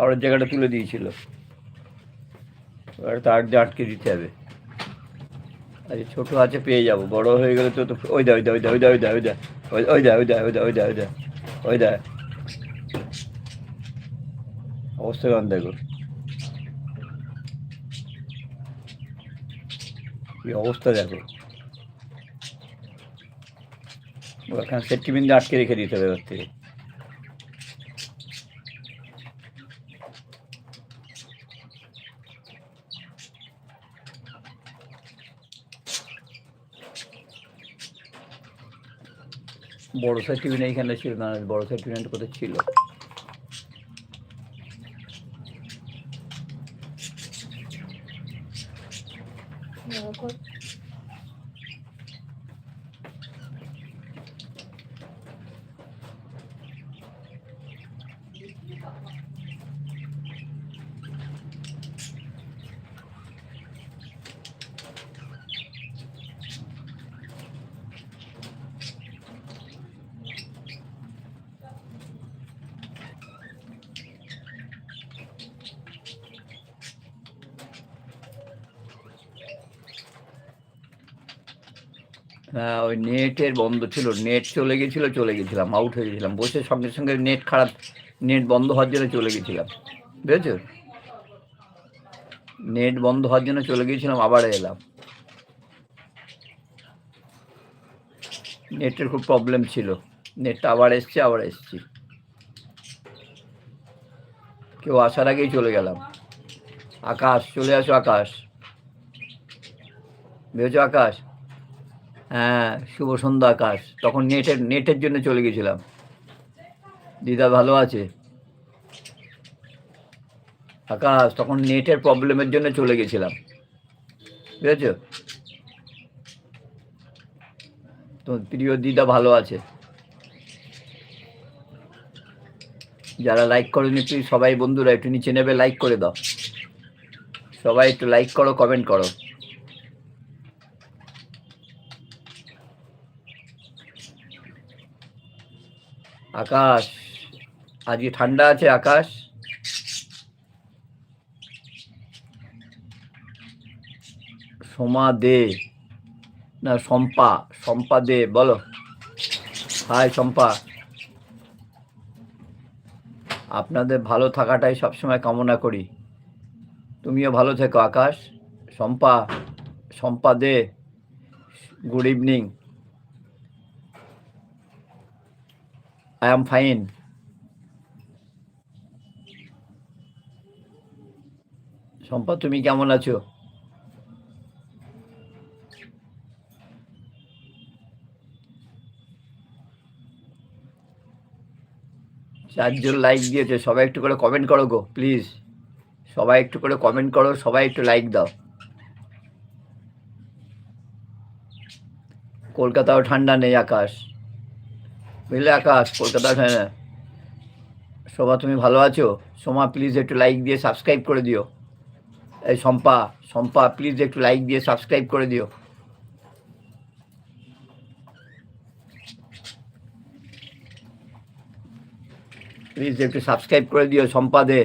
খাবারের জায়গাটা তুলে দিয়েছিল এবার তার দিয়ে আটকে দিতে হবে আরে ছোটো আছে পেয়ে যাব বড় হয়ে গেলে তো তো ওই দা ওই দা ওই দা ওই দা ওই দা ওই দা ওই দা ওই দা ওই দা ওই দা ওই দা ওই দা অবস্থা কেমন দেখো কি অবস্থা দেখো ওখানে সেফটি বিন্দু আটকে রেখে দিতে হবে এবার থেকে বড় সাইজ টিভি না এখানে ছিল না বড় সাইজ কোথায় ছিল? ওই নেটের বন্ধ ছিল, নেট চলে গেছিল, চলে গেছিলাম আউট হয়ে গেছিলাম। বসে সঙ্গে সঙ্গে নেট খারাপ, নেট বন্ধ হওয়ার জন্য চলে গেছিলাম। বুঝেছ? নেট বন্ধ হওয়ার জন্য চলে গিয়েছিলাম আবার এলাম। নেটের খুব প্রবলেম ছিল। নেটটা আবার এসছে, আবার এসছি। কেউ আসার আগেই চলে গেলাম। আকাশ, চলে আসো আকাশ। ভেবেছো আকাশ? হ্যাঁ শুভ সন্ধ্যা আকাশ। তখন নেটের নেটের জন্য চলে গেছিলাম। দিদা ভালো আছে? আকাশ, তখন নেটের প্রবলেমের জন্য চলে গেছিলাম। বুঝেছ? তো প্রিয় দিদা ভালো আছে? যারা লাইক করেনি প্লিজ সবাই বন্ধুরা একটু নিচে নেবে লাইক করে দাও। সবাই একটু লাইক করো কমেন্ট করো। আকাশ। আজকে ঠান্ডা আছে আকাশ। সোমা দে। না, শম্পা। শম্পা দে, বলো। হাই, শম্পা। আপনাদের ভালো থাকাটাই সবসময় কামনা করি। তুমিও ভালো থেকো, Akash. Shampa Shampa Dey. Good evening. I am fine Shampa তুমি কেমন আছো? চারজন লাইক দিয়েছে, সবাই একটু করে কমেন্ট করো গো প্লিজ সবাই একটু করে কমেন্ট করো, সবাই একটু লাইক দাও। কলকাতাও ঠান্ডা নেই আকাশ। বুঝলে আকাশ, কলকাতা ঠান্ডা শোভা, তুমি ভালো আছো? সোমা প্লিজ একটু লাইক দিয়ে সাবস্ক্রাইব করে দিও। এই শম্পা শম্পা প্লিজ একটু লাইক দিয়ে সাবস্ক্রাইব করে দিও। প্লিজ একটু সাবস্ক্রাইব করে দিও শম্পা দে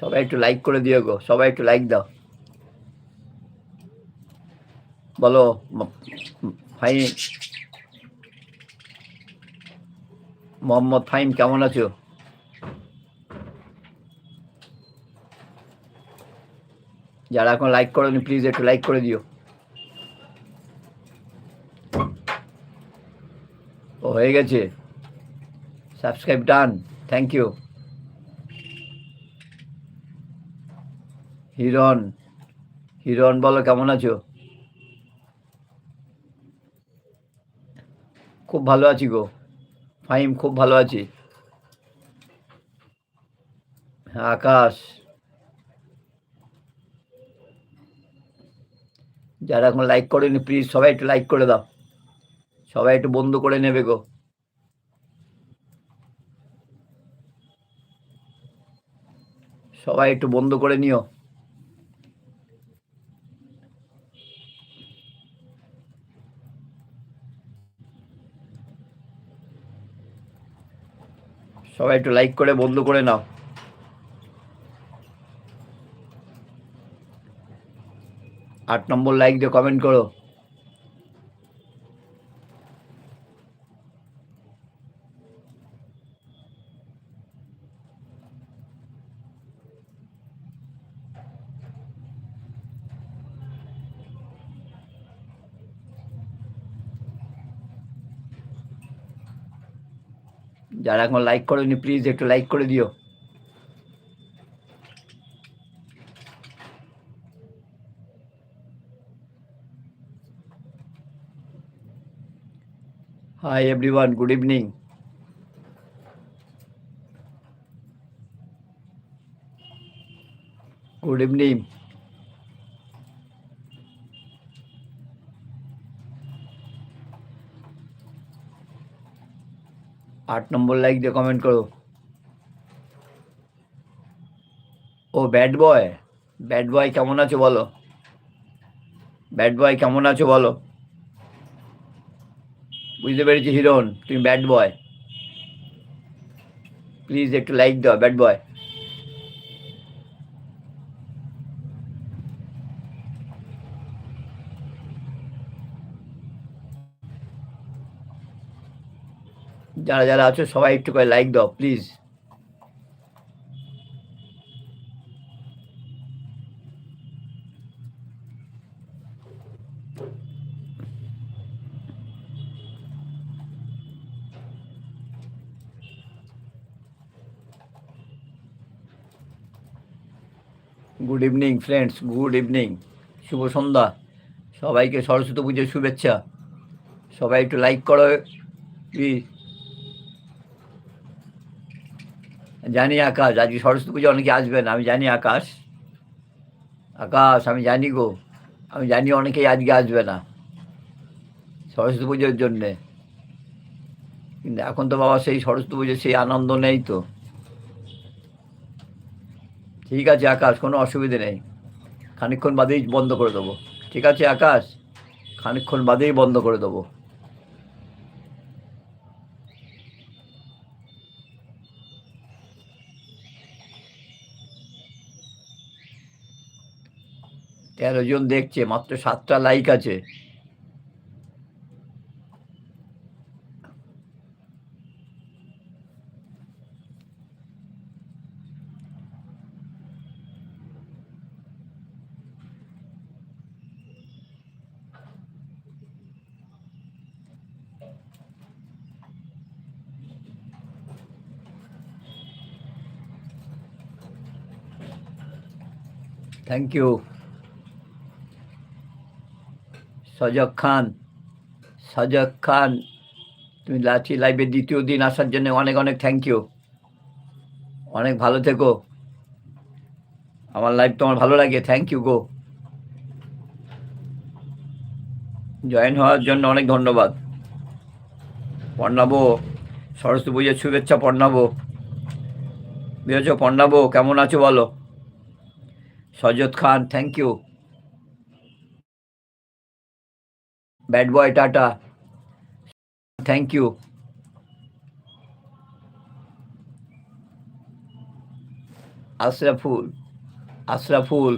সবাই একটু লাইক করে দিও গো, সবাই একটু লাইক দাও। বলো ফাইন মোহাম্মদ ফাইম কেমন আছো? যারা এখন লাইক করোনি প্লিজ একটু লাইক করে দিও। ও, হয়ে গেছে। Subscribe done thank you Hiran Hiran বলো, কেমন আছো? খুব ভালো আছি গো। ফাহিম, খুব ভালো আছি। হ্যাঁ আকাশ। যারা এখন লাইক করেনি প্লিজ সবাই একটু লাইক করে দাও। সবাই একটু বন্ধ করে নেবে গো। সবাই একটু বন্ধ করে নিও। সবাই একটু লাইক করে বন্ধু করে নাও। আট নম্বর লাইক দিয়ে কমেন্ট করো। যারা এখন লাইক করেনি প্লিজ একটু লাইক করে দিও Hi everyone, good evening. Good evening. আট নম্বর লাইক দিয়ে কমেন্ট করো। ও ব্যাড বয় ব্যাড বয় কেমন আছো বলো? ব্যাড বয় কেমন আছো বলো? বুঝতে পেরেছি হিরোন তুমি ব্যাড বয় প্লিজ একটু লাইক দাও ব্যাড বয় যারা যারা আছো, সবাই একটু করে লাইক দাও please good evening friends good evening শুভ সন্ধ্যা। সবাইকে সরস্বতী পুজোর শুভেচ্ছা। সবাই একটু লাইক করো প্লিজ জানি আকাশ, আজকে সরস্বতী পুজো অনেকে আসবেন আমি জানি আকাশ। আকাশ, আমি জানি গো, আমি জানি অনেকেই আজকে আসবে না সরস্বতী পুজোর জন্যে। কিন্তু এখন তো বাবা সেই সরস্বতী পুজোর সেই আনন্দ নেই তো। ঠিক আছে আকাশ, কোনো অসুবিধে নেই। খানিকক্ষণ বাদেই বন্ধ করে দেবো। ঠিক আছে আকাশ? খানিকক্ষণ বাদেই বন্ধ করে দেবো। তেরো জন দেখছে মাত্র সাতটা লাইক আছে। থ্যাংক ইউ সজগ খান সজগ খান, তুমি লাচি লাইভের দ্বিতীয় দিন আসার জন্য অনেক অনেক থ্যাংক ইউ অনেক ভালো থেকো। আমার লাইভ তোমার ভালো লাগে থ্যাংক ইউ গো। জয়েন হওয়ার জন্য অনেক ধন্যবাদ। পর্ণাবো, সরস্বতী পুজোর শুভেচ্ছা পর্ণাবো। বুঝেছ পর্ণাবো, কেমন আছো বলো? Sajat Khan thank you bad boy tata thank you Ashraful Ashraful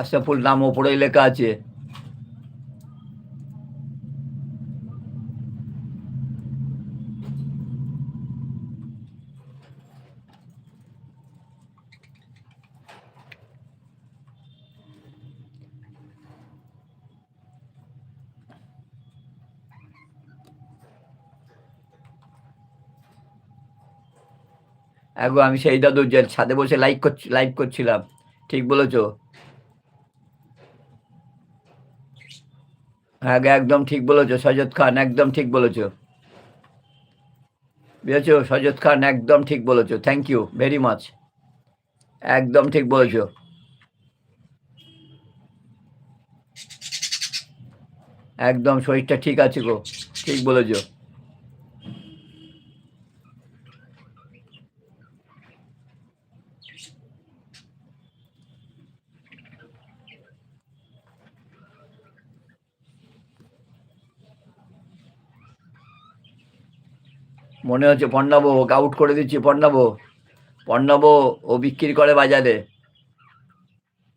Ashraful নাম ওপরে লেখা আছে। এগো আমি সেই দাদু যে ছাদে বসে লাইক করছি লাইভ করছিলাম। ঠিক বলেছ? হ্যাঁ একদম ঠিক বলেছ, সজত খান, একদম ঠিক বলেছ। বুঝেছ? সজত খান, একদম ঠিক বলেছ। থ্যাংক ইউ ভেরি মাচ একদম ঠিক বলেছ। একদম শরীরটা ঠিক আছে গো। ঠিক বলেছ। মনে হচ্ছে পণ্যাবো, ওকে আউট করে দিচ্ছি পণ্যাবো। পণ্যাবো ও বিক্রি করে বাজারে।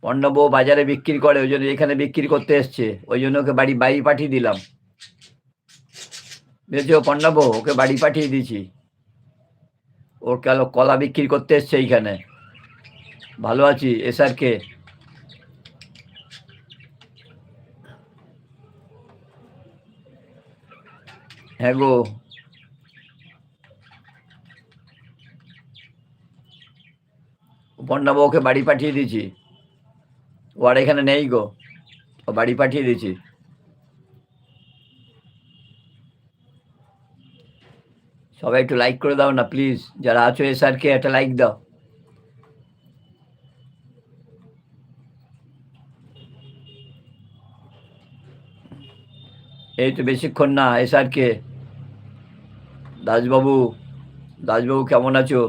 পণ্যব বাজারে বিক্রি করে, ওই জন্য এখানে বিক্রি করতে এসছে। ওই জন্য ওকে বাড়ি বাড়ি পাঠিয়ে দিলাম। বুঝেছ, পণ্যব, ওকে বাড়ি পাঠিয়ে দিয়েছি। ওর কালো কলা বিক্রি করতে এসছে এইখানে। ভালো আছি, এসআরকে। হ্যাঁ গো পণ্যব ওকে বাড়ি পাঠিয়ে দিয়েছি। ও আর এখানে নেই গো। ও বাড়ি পাঠিয়ে দিয়েছি। সবাই একটু লাইক করে দাও না প্লিজ যারা আছো এসআরকে একটা লাইক দাও। এই তো বেশিক্ষণ না এসআরকে দাসবাবু দাসবাবু কেমন আছো?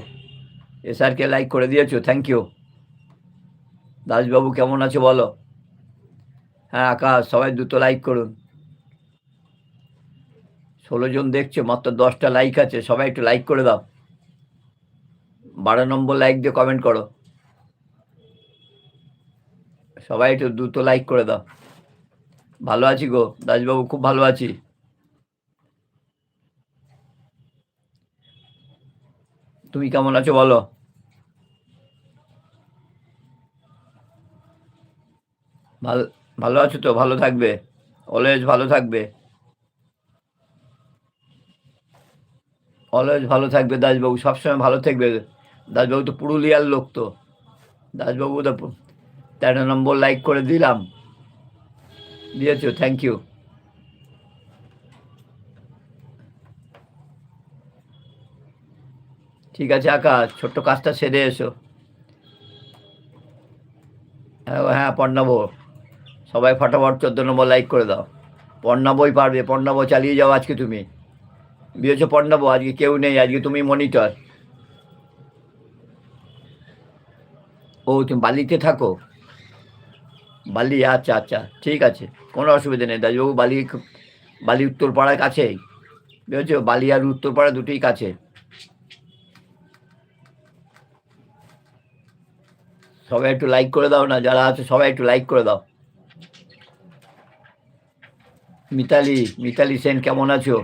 এসআরকে লাইক করে দিয়েছ থ্যাংক ইউ দাসবাবু কেমন আছো বলো? হ্যাঁ আকাশ, সবাই দুটো লাইক করুন। ষোলো জন দেখছ, মাত্র দশটা লাইক আছে, সবাই একটু লাইক করে দাও। বারো নম্বর লাইক দিয়ে কমেন্ট করো। সবাই একটু দুটো লাইক করে দাও। ভালো আছি গো, দাসবাবু খুব ভালো আছি। তুমি কেমন আছো বলো? ভালো ভালো আছো তো? ভালো থাকবে? অলওয়েজ ভালো থাকবে? অলওয়েজ ভালো থাকবে দাসবাবু, সবসময় ভালো থাকবে। দাসবাবু তো পুরুলিয়ার লোক তো। দাসবাবু তো তেরো নম্বর লাইক করে দিলাম। দিয়েছ থ্যাংক ইউ ঠিক আছে, আকাশ, ছোট্ট কাজটা সেরে এসো। হ্যাঁ হ্যাঁ পণ্যাব সবাই ফটাফট চোদ্দ নম্বর লাইক করে দাও। পণ্যাবই পারবে পণ্যাব চালিয়ে যাও আজকে তুমি। বিয়েছো পণ্যাব আজকে কেউ নেই, আজকে তুমি মনিটর ও, তুমি বালিতে থাকো। বালি আচ্ছা আচ্ছা ঠিক আছে, কোনো অসুবিধা নেই। দাজবাবু বালি বালি উত্তরপাড়ার কাছেই। বুঝেছ? বালি আর উত্তরপাড়া দুটোই কাছে। সবাই একটু লাইক করে দাও না, যারা আছে সবাই একটু লাইক করে দাও। মিতালি মিতালি সেন, কেমন আছো?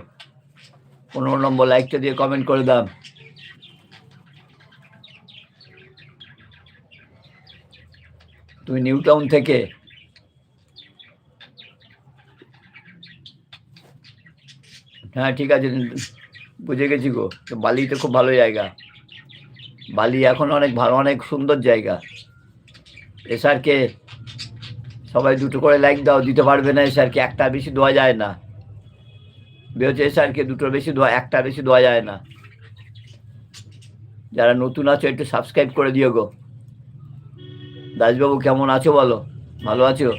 পনেরো নম্বর লাইকটা দিয়ে কমেন্ট করে দাও। তুমি নিউ টাউন থেকে। হ্যাঁ ঠিক আছে, বুঝে গেছি গো। বালি তো খুব ভালো জায়গা। বালি এখন অনেক ভালো অনেক সুন্দর জায়গা। এসআরকে সবাই দুটো করে লাইক দাও, দিতে পারবে না এসআরকে একটা বেশি দেওয়া যায় না। বেরোচ্ছে এসআরকে দুটোর বেশি দেওয়া, একটা বেশি দেওয়া যায় না। যারা নতুন আছো, একটু সাবস্ক্রাইব করে দিও গো। দাসবাবু কেমন আছো বলো? ভালো আছো?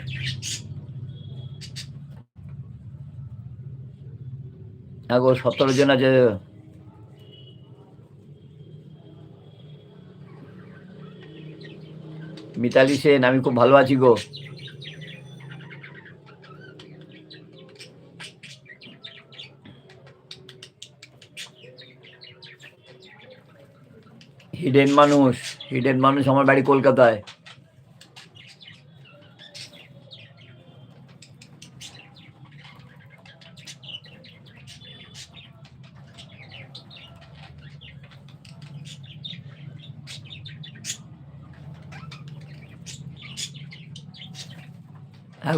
হ্যাঁ গো, সতেরো জন আছে। মিতালি সেন আমি খুব ভালো আছি গো। হিডেন মানুষ হিডেন মানুষ আমার বাড়ি কলকাতায়।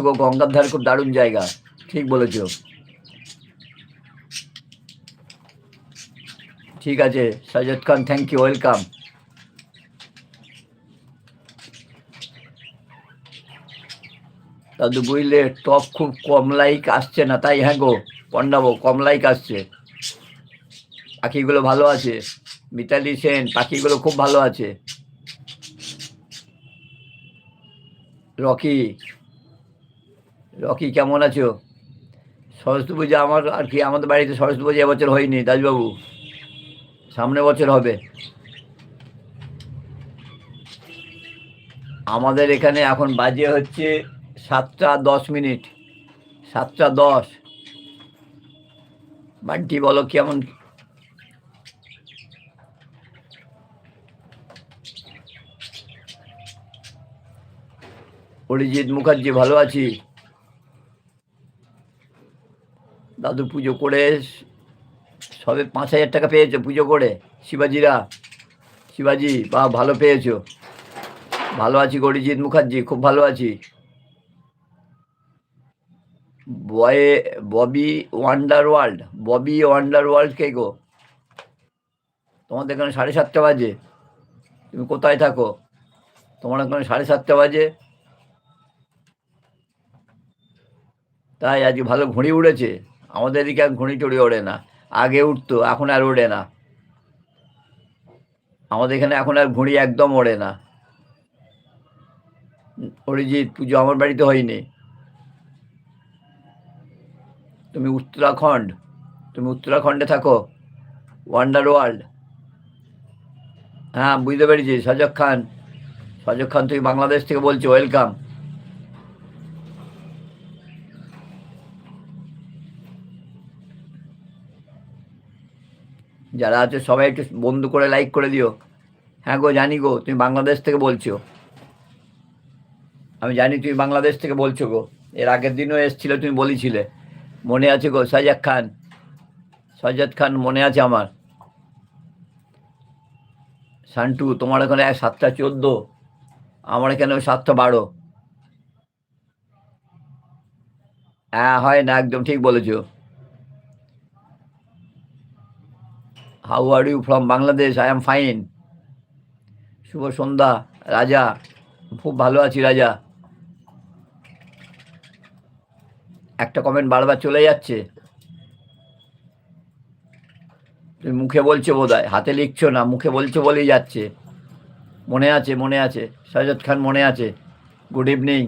গো গঙ্গার ধার খুব দারুণ জায়গা। ঠিক বলেছ। ঠিক আছে Sajad Khan thank you welcome দাদু বুঝলে টপ খুব কম লাইক আসছে না, তাই হ্যাঁ গো পণ্ডাবো কম লাইক আসছে। পাখিগুলো ভালো আছে। মিতালি সেন, পাখিগুলো খুব ভালো আছে। রকি রকি, কেমন আছো? সরস্বতী পূজা আমার আর কি, আমাদের বাড়িতে সরস্বতী পূজা এবছর হয়নি, দাসবাবু। সামনে বছর হবে। আমাদের এখানে এখন বাজে হচ্ছে সাতটা দশ মিনিট। সাতটা দশ। বান্টি, বলো কেমন? অরিজিৎ মুখার্জি, ভালো আছি? দাদু পুজো করে, সবে পাঁচ হাজার টাকা পেয়েছ পুজো করে, শিবাজিরা? শিবাজি বা ভালো পেয়েছ। ভালো আছি অরিজিৎ মুখার্জি, খুব ভালো আছি। বয়ে, Bobby wonder world Bobby wonder world কে গো? তোমাদের এখানে সাড়ে সাতটা বাজে। তুমি কোথায় থাকো? তোমার ওখানে সাড়ে সাতটা বাজে। তাই আজকে ভালো ঘুড়ি উড়েছে। আমাদের এদিকে আর ঘুড়ি টুড়ি ওড়ে না। আগে উঠতো, এখন আর ওড়ে না। আমাদের এখানে এখন আর ঘুড়ি একদম ওড়ে না। অরিজিৎ, পুজো আমার বাড়িতে হয়নি। তুমি উত্তরাখণ্ড, তুমি উত্তরাখণ্ডে থাকো। ওয়ান্ডার ওয়ার্ল্ড হ্যাঁ বুঝতে পেরেছি। সজক খান সজক খান, তুমি বাংলাদেশ থেকে বলছো ওয়েলকাম যারা আছে সবাই একটু বন্ধু করে লাইক করে দিও। হ্যাঁ গো, জানি গো, তুমি বাংলাদেশ থেকে বলছো। আমি জানি তুমি বাংলাদেশ থেকে বলছো গো। এর আগের দিনও এসেছিলে, তুমি বলেছিলে। মনে আছে গো সাজাদ খান। সাজাদ খান মনে আছে আমার। সান্টু, তোমার এক সাতটা চোদ্দ। আমার এখানে সাতটা বারো। হ্যাঁ হয় না, একদম ঠিক বলেছ। How are you from Bangladesh I am fine শুভ সন্ধ্যা, রাজা। খুব ভালো আছি, রাজা। একটা কমেন্ট বারবার চলে যাচ্ছে। তুমি মুখে বলছো বোধ হাতে লিখছো না, মুখে বলছো বলেই যাচ্ছে। মনে আছে মনে আছে সৈয়দ খান মনে আছে। Good evening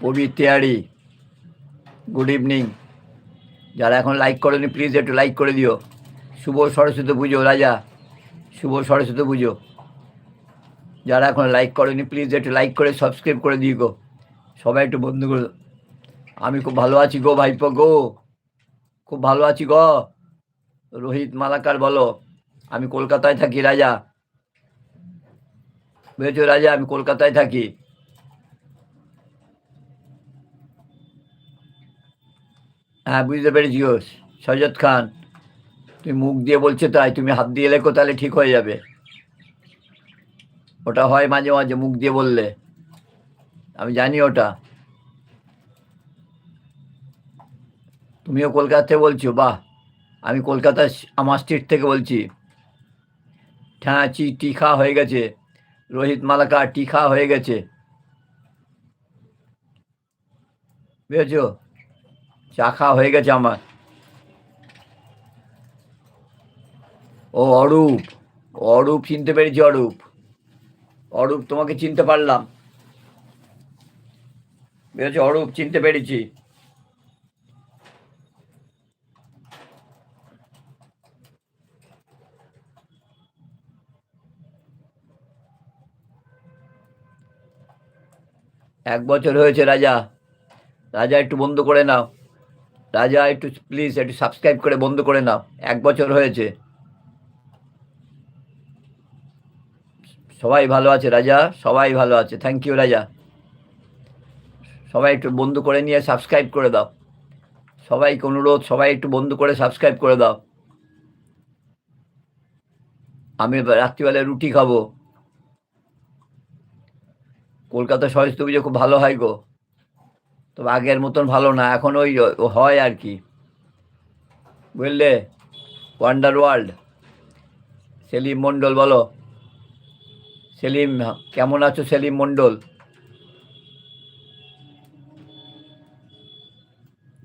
Prabir Tiyari good evening যারা এখন লাইক করেনি প্লিজ একটু লাইক করে দিও। শুভ সরস্বতী পুজো, রাজা। শুভ সরস্বতী পুজো। যারা এখন লাইক করেনি প্লিজ একটু লাইক করে সাবস্ক্রাইব করে দিই গো। সবাই একটু বন্ধু করে আমি খুব ভালো আছি গো ভাইপো গো। খুব ভালো আছি গো। রোহিত মালাকার বলো, আমি কলকাতায় থাকি, রাজা। বুঝেছ রাজা, আমি কলকাতায় থাকি। হ্যাঁ বুঝতে পেরেছি সৈয়দ খান তুমি মুখ দিয়ে বলছো তাই, তুমি হাত দিয়ে লেখো তাহলে ঠিক হয়ে যাবে। ওটা হয় মাঝে মাঝে, মুখ দিয়ে বললে। আমি জানি ওটা। তুমিও কলকাতা থেকে বলছো? বাহ! আমি কলকাতা আমার স্ট্রিট থেকে বলছি। হ্যাঁ চি টিখা হয়ে গেছে। রোহিত মালাকা টিখা হয়ে গেছে। বুঝেছ? চা খাওয়া হয়ে গেছে আমার। ও অরূপ অরূপ চিনতে পেরেছি অরূপ। অরূপ, তোমাকে চিনতে পারলাম। বুঝেছ অরূপ, চিনতে পেরেছি। এক বছর হয়েছে রাজা। রাজা, একটু বন্ধ করে নাও। রাজা, একটু প্লিজ একটু সাবস্ক্রাইব করে বন্ধ করে নাও। এক বছর হয়েছে। সবাই ভালো আছে রাজা? সবাই ভালো আছে। থ্যাংক ইউ রাজা। সবাই একটু বন্ধু করে নিয়ে সাবস্ক্রাইব করে দাও। সবাইকে অনুরোধ, সবাই একটু বন্ধু করে সাবস্ক্রাইব করে দাও। আমি রাত্রিবেলায় রুটি খাব। কলকাতা সরস্বতী পুজো খুব ভালো হয় গো। তবে আগের মতন ভালো না, এখন ওই হয় আর কি। বুঝলে? ওয়ান্ডার ওয়ার্ল্ড সেলিম মণ্ডল, বলো। সেলিম, কেমন আছো সেলিম মণ্ডল?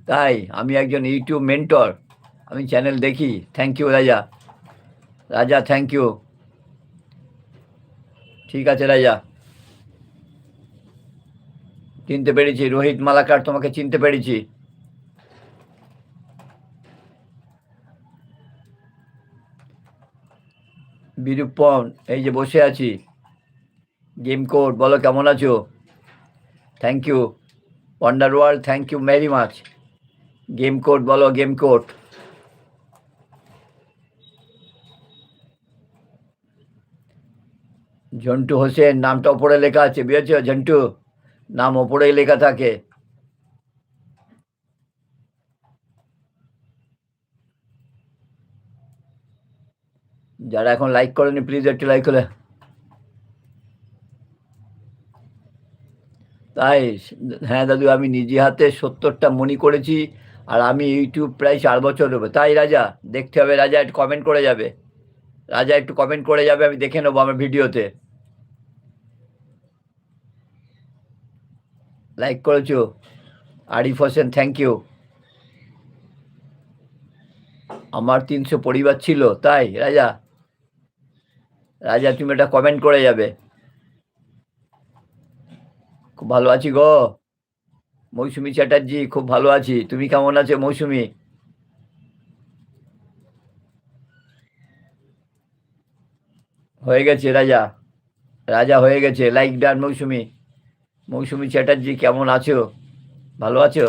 তাই, আমি একজন ইউটিউব মেন্টর। আমি চ্যানেল দেখি। Thank you Raja. Raja thank you ঠিক আছে, রাজা। চিনতে পেরেছি, রোহিত মালাকার তোমাকে চিনতে পেরেছি। বিরূপন এই যে বসে আছি। গেম কোড, বলো কেমন আছো? Thank you wonder world thank you very much game code, বলো গেম কোড। ঝন্টু হোসেন, নামটা ওপরে লেখা আছে, বুঝেছ? ঝন্টু। নাম ওপরেই লেখা থাকে। যারা এখন লাইক করেনি প্লিজ একটু লাইক করে। তাই হ্যাঁ দাদু, আমি নিজে হাতে সত্তরটা মনি করেছি, আর আমি ইউটিউব প্রায় চার বছর হবে তাই রাজা, দেখতে হবে, রাজা একটু কমেন্ট করে যাবে। রাজা একটু কমেন্ট করে যাবে, আমি দেখে নেব আমার ভিডিওতে। লাইক করেছ? আরিফ হোসেন থ্যাংক ইউ আমার তিনশো পরিবার ছিল, তাই, রাজা? রাজা, তুমি এটা কমেন্ট করে যাবে। খুব ভালো আছি গো। মৌসুমি চ্যাটার্জি, খুব ভালো আছি। তুমি কেমন আছো মৌসুমি? হয়ে গেছে, রাজা। রাজা হয়ে গেছে লাইক ডান মৌসুমি। মৌসুমি চ্যাটার্জি, কেমন আছো? ভালো আছো?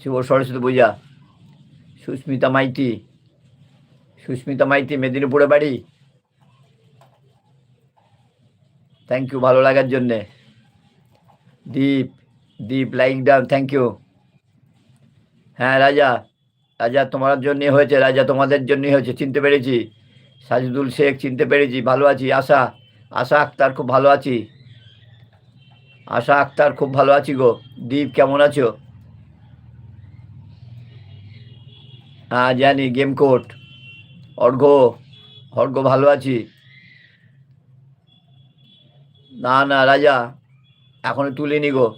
শুভ সরস্বতী পূজা। সুস্মিতা মাইতি। সুস্মিতা মাইতি, মেদিনীপুরে বাড়ি। থ্যাংক ইউ ভালো লাগার জন্যে। Deep Deep like done thank you হ্যাঁ রাজা। রাজা তোমার জন্য হয়েছে, রাজা তোমাদের জন্যই হয়েছে, চিনতে পেরেছি। সাজিদুল শেখ, চিনতে পেরেছি, ভালো আছি, আশা। আশা আক্তার, খুব ভালো আছি। আশা আক্তার, খুব ভালো আছি গো। দীপ, কেমন আছো? হ্যাঁ জানি, গেম কোর্ট অর্ঘ অর্ঘ ভালো আছি। না না, রাজা এখনও তুলিনি গো।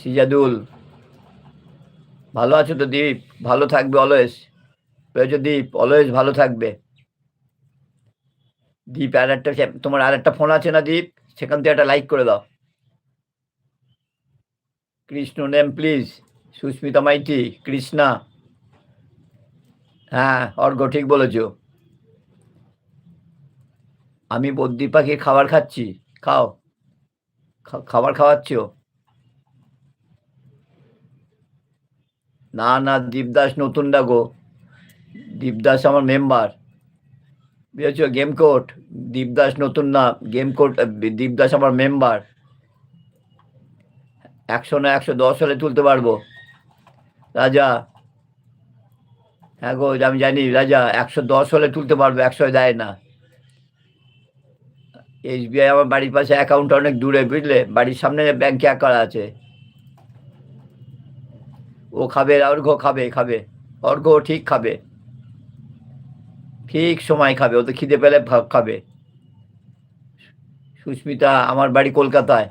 সিজাদুল, ভালো আছো তো দীপ? ভালো থাকবে অলওয়েজ। দীপ অলওয়েজ ভালো থাকবে। দীপ আর একটা তোমার আর একটা ফোন আছে না দীপ? সেখান থেকে একটা লাইক করে দাও। Krishna name please Susmita Maiti, Krishna. হ্যাঁ অর্ঘ ঠিক বলেছ। আমি বদ্যি পাখির খাবার খাচ্ছি, খাও। খাবার খাওয়াচ্ছ? না না, দীপদাস নতুন ডাকো দীপদাস আমার মেম্বার বুঝেছ গেম কোর্ট দীপদাস নতুন না গেম কোর্ট দীপদাস আমার মেম্বার একশো না একশো দশ হলে তুলতে পারব। রাজা। হ্যাঁ গো, আমি জানি, রাজা, একশো দশ হলে তুলতে পারব, একশো দেয় না। এসবিআই আমার বাড়ির পাশে অ্যাকাউন্ট অনেক দূরে, বুঝলে? বাড়ির সামনে ব্যাংকে অ্যাকাউন্ট আছে। ও খাবে অর্ঘ খাবে খাবে। অর্ঘ ঠিক খাবে। ঠিক সময় খাবে, ও তো খিদে পেলে খাবে। সুস্মিতা, আমার বাড়ি কলকাতায়।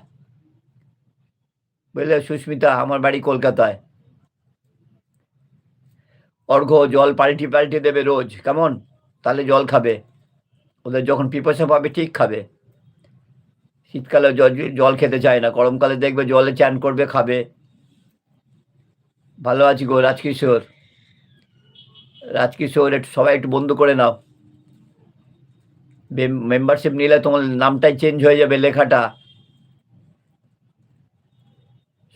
বুঝলে, সুস্মিতা, আমার বাড়ি কলকাতায়। অর্ঘ জল পাল্টি পাল্টি দেবে রোজ, কেমন? তাহলে জল খাবে। ওদের যখন পিপাসা পাবে, ঠিক খাবে। শীতকালে জল খেতে চায় না, গরমকালে দেখবে জলে চান করবে, খাবে। ভালো আছি গো রাজকিশোর। রাজকিশোর একটু সবাই একটু বন্ধ করে নাও। মেম্বারশিপ নিলে তোমার নামটাই চেঞ্জ হয়ে যাবে লেখাটা।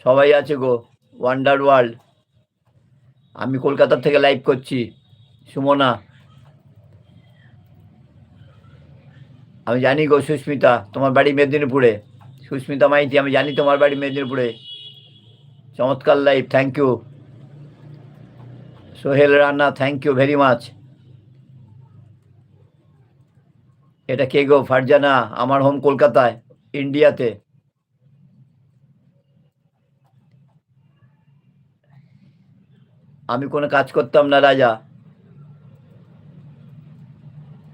সবাই আছে গো ওয়ান্ডার ওয়ার্ল্ড আমি কলকাতা থেকে লাইভ করছি, সুমনা। আমি জানি গো সুস্মিতা, তোমার বাড়ি মেদিনীপুরে। সুস্মিতা মাইতি, আমি জানি তোমার বাড়ি মেদিনীপুরে। চমৎকার লাইভ থ্যাংক ইউ সোহেল রান্না থ্যাংক ইউ ভেরি মাচ এটা কে গো? ফারজানা, আমার হোম কলকাতায় ইন্ডিয়াতে আমি কোনো কাজ করতাম না, রাজা।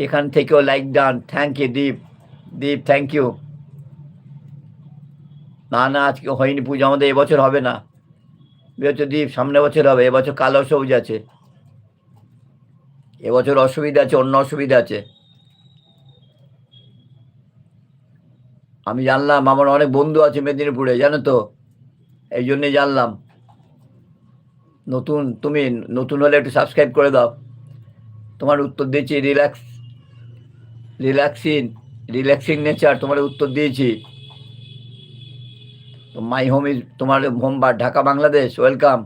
এখান থেকেও like done thank you Deep Deep thank you না না, আজকে হয়নি পুজো, আমাদের এবছর হবে না। বৃহস্পতি দ্বীপ সামনে বছর হবে, এবছর কালো সবুজ আছে। এবছর অসুবিধা আছে, অন্য অসুবিধা আছে। আমি জানলাম, আমার অনেক বন্ধু আছে মেদিনীপুরে, জানো তো? এই জন্যে জানলাম। নতুন, তুমি নতুন হলে একটু সাবস্ক্রাইব করে দাও। তোমার উত্তর দিয়েছি রিল্যাক্স রিল্যাক্সিং রিল্যাক্সিং নেচার তোমার উত্তর দিয়েছি। মাই হোম ইজ তোমার হোম বা ঢাকা, বাংলাদেশ, ওয়েলকাম।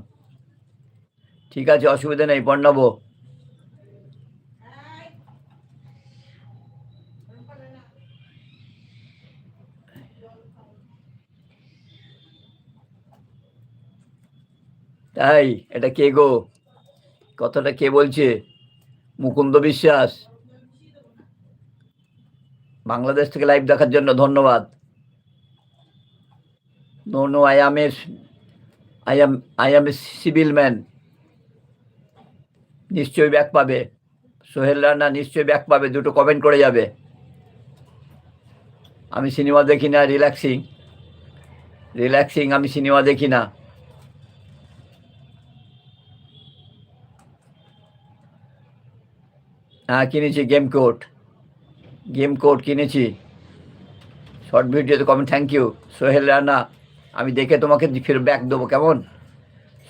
ঠিক আছে, অসুবিধা নেই পণ্যব তাই, এটা কে গো? কথাটা কে বলছে? মুকুন্দ বিশ্বাস। বাংলাদেশ থেকে লাইভ দেখার জন্য ধন্যবাদ। No no I am a I am I am a civil man নিশ্চয়ই ব্যাক পাবে। সোহেল রানা নিশ্চয়ই ব্যাক পাবে, দুটো কমেন্ট করে যাবে। আমি সিনেমা দেখি না রিল্যাক্সিং রিল্যাক্সিং আমি সিনেমা দেখি না। হ্যাঁ কিনেছি গেম কোড গেম কোড কিনেছি। শর্ট ভিডিওতে comment thank you Sohel Rana. আমি দেখে তোমাকে ফির ব্যাক দেবো, কেমন?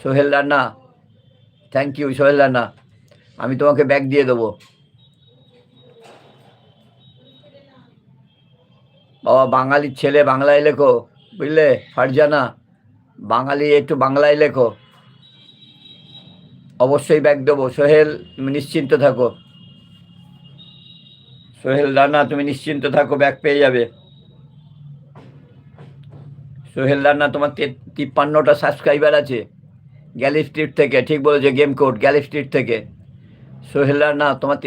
সোহেল রান্না। থ্যাংক ইউ সোহেল রান্না। আমি তোমাকে ব্যাগ দিয়ে দেবো। বাবা বাঙালির ছেলে, বাংলায় লেখো, বুঝলে? ফারজানা, বাঙালি একটু বাংলায় লেখো। অবশ্যই ব্যাগ দেবো। সোহেল, তুমি নিশ্চিন্ত থাকো। সোহেল রানা তুমি নিশ্চিন্ত থাকো, ব্যাগ পেয়ে যাবে। সোহেল রান্না তোমার তিপ্পান্নটা সাবস্ক্রাইবার আছে গ্যালি স্ট্রিট থেকে, ঠিক বলেছে গেম কোড গ্যালি স্ট্রিট থেকে। সোহেল রান্না তোমার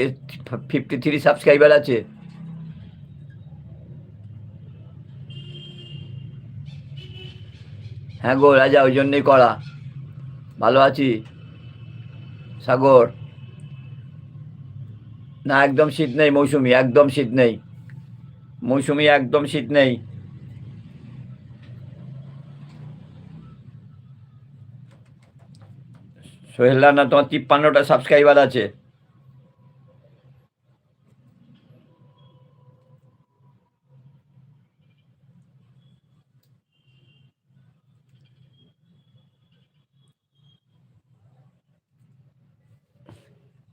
ফিফটি থ্রি সাবস্ক্রাইবার আছে। হ্যাঁ গো, রাজা, ওই জন্যই করা। ভালো আছি। সাগর। না, একদম শীত নেই, মৌসুমি, একদম শীত নেই। মৌসুমি, একদম শীত নেই। সোহেল রানা তোমার তিপ্পান্নটা সাবস্ক্রাইবার আছে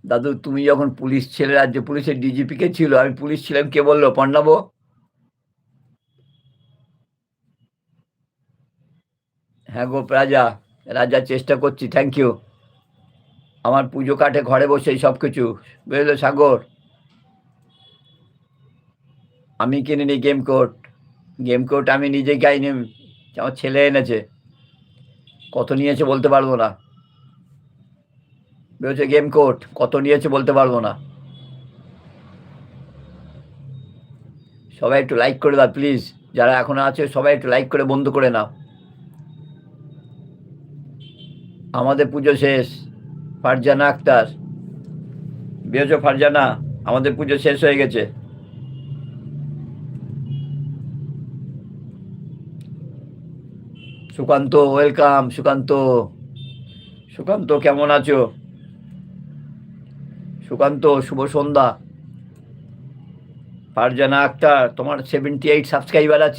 দাদু তুমি যখন পুলিশ ছেলে রাজ্য পুলিশের ডিজিপি কে ছিল আমি পুলিশ ছিলাম কে বলল পণ্ডাবো হ্যাঁ গো রাজা রাজা চেষ্টা করছি থ্যাংক ইউ আমার পুজো কাটে ঘরে বসেই সব কিছু বুঝলো সাগর? আমি কিনে নিই গেম কোর্ট গেম কোর্ট আমি নিজে গাইনি আমার ছেলে এনেছে। কত নিয়েছে বলতে পারব না। বলছে গেম কোর্ট কত নিয়েছে বলতে পারব না। সবাই একটু লাইক করে দাও প্লিজ যারা এখনও আছে, সবাই একটু লাইক করে বন্ধ করে নাও। আমাদের পুজো শেষ। ফারজানা আক্তার। বেরোছো ফারজানা, আমাদের পুজো শেষ হয়ে গেছে। সুকান্ত, ওয়েলকাম, সুকান্ত। সুকান্ত, কেমন আছো? সুকান্ত, শুভ সন্ধ্যা। ফারজানা আক্তার, তোমার সেভেন্টি এইট সাবস্ক্রাইবার আছে।